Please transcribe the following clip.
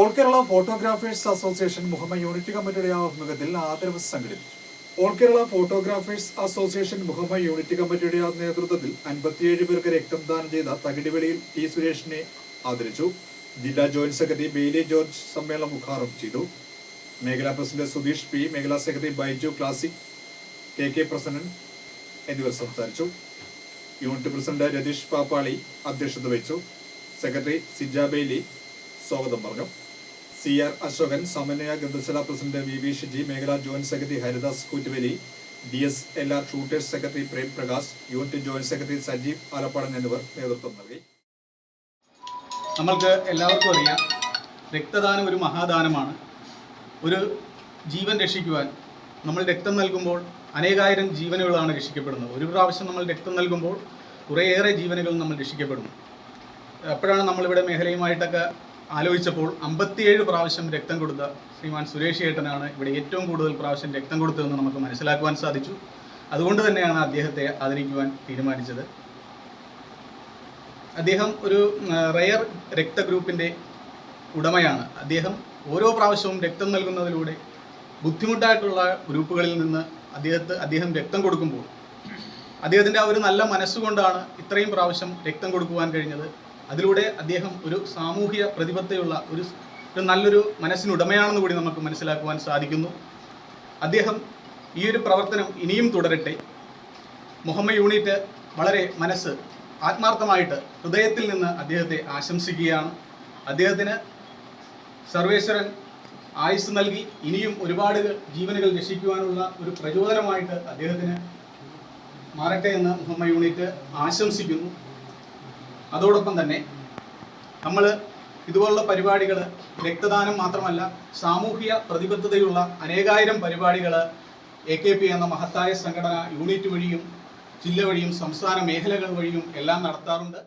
All Kerala photographers association Muhamma unit കമ്മിറ്റിയുടെ ആഭിമുഖ്യത്തിൽ ആദരവ് സംഘടിപ്പിച്ചു. All Kerala photographers association Muhamma unit കമ്മിറ്റിയുടെ നേതൃത്വത്തിൽ അൻപത്തിയേഴ് പേർക്ക് രക്തം ദാനം ചെയ്ത തകിടിവെളിയിൽ ടി സുരേഷിനെ ആദരിച്ചു. ജില്ലാ ജോയിന്റ് സെക്രട്ടറി ബെയിലി ജോർജ് സമ്മേളനം ഉദ്ഘാടനം ചെയ്തു. മേഖലാ പ്രസിഡന്റ് സുധീഷ് പി മേഖലാ secretary Baiju classic K K Prasannan എന്നിവർ സംസാരിച്ചു. യൂണിറ്റ് പ്രസിഡന്റ് രതീഷ് പാപ്പാളി അധ്യക്ഷത വഹിച്ചു. സെക്രട്ടറി സിജ ബെയ്ലി സ്വാഗതം പറഞ്ഞു. സി ആർ അശോകൻ സമന്വയ ഗ്രന്ഥശാല പ്രസിഡന്റ് വി വി ഷിജി മേഖലാ joint secretary Haridas Koottuveli D S L R shooters secretary Prem Prakash unit joint secretary Sajeev Alappadan എന്നിവർ നേതൃത്വം നൽകി. നമ്മൾക്ക് എല്ലാവർക്കും അറിയാം രക്തദാനം ഒരു മഹാദാനമാണ്. ഒരു ജീവൻ രക്ഷിക്കുവാൻ നമ്മൾ രക്തം നൽകുമ്പോൾ അനേകായിരം ജീവനുകളാണ് രക്ഷിക്കപ്പെടുന്നത്. ഒരു പ്രാവശ്യം നമ്മൾ രക്തം നൽകുമ്പോൾ കുറേയേറെ ജീവനുകൾ നമ്മൾ രക്ഷിക്കപ്പെടുന്നു. അപ്പോഴാണ് നമ്മളിവിടെ മേഖലയുമായിട്ടൊക്കെ ആലോചിച്ചപ്പോൾ അമ്പത്തിയേഴ് പ്രാവശ്യം രക്തം കൊടുത്ത ശ്രീമാൻ സുരേഷ് ഏട്ടനാണ് ഇവിടെ ഏറ്റവും കൂടുതൽ പ്രാവശ്യം രക്തം കൊടുത്തതെന്ന് നമുക്ക് മനസ്സിലാക്കുവാൻ സാധിച്ചു. അതുകൊണ്ട് തന്നെയാണ് അദ്ദേഹത്തെ ആദരിക്കുവാൻ തീരുമാനിച്ചത്. അദ്ദേഹം ഒരു റയർ രക്തഗ്രൂപ്പിന്റെ ഉടമയാണ്. അദ്ദേഹം ഓരോ പ്രാവശ്യവും രക്തം നൽകുന്നതിലൂടെ ബുദ്ധിമുട്ടായിട്ടുള്ള ഗ്രൂപ്പുകളിൽ നിന്ന് അദ്ദേഹത്തെ അദ്ദേഹം രക്തം കൊടുക്കുമ്പോൾ അദ്ദേഹത്തിന്റെ ആ ഒരു നല്ല മനസ്സുകൊണ്ടാണ് ഇത്രയും പ്രാവശ്യം രക്തം കൊടുക്കുവാൻ കഴിഞ്ഞത്. അതിലൂടെ അദ്ദേഹം ഒരു സാമൂഹിക പ്രതിബദ്ധതയുള്ള ഒരു നല്ലൊരു മനസ്സിനുടമയാണെന്ന് കൂടി നമുക്ക് മനസ്സിലാക്കുവാൻ സാധിക്കുന്നു. അദ്ദേഹം ഈ ഒരു പ്രവർത്തനം ഇനിയും തുടരട്ടെ. മുഹമ്മദ് യൂണിറ്റ് വളരെ മനസ്സ് ആത്മാർത്ഥമായിട്ട് ഹൃദയത്തിൽ നിന്ന് അദ്ദേഹത്തെ ആശംസിക്കുകയാണ്. അദ്ദേഹത്തിന് സർവേശ്വരൻ ആയുസ് നൽകി. ഇനിയും ഒരുപാട് ജീവനുകൾ രക്ഷിക്കുവാനുള്ള ഒരു പ്രചോദനമായിട്ട് അദ്ദേഹത്തിന് മാറട്ടെ എന്ന് മുഹമ്മദ് യൂണിറ്റ് ആശംസിക്കുന്നു. അതോടൊപ്പം തന്നെ നമ്മൾ ഇതുപോലുള്ള പരിപാടികൾ രക്തദാനം മാത്രമല്ല സാമൂഹിക പ്രതിബദ്ധതയുള്ള അനേകായിരം പരിപാടികൾ എ കെ പി എന്ന മഹത്തായ സംഘടന യൂണിറ്റ് വഴിയും ജില്ല വഴിയും സംസ്ഥാന മേഖലകൾ വഴിയും എല്ലാം നടത്താറുണ്ട്.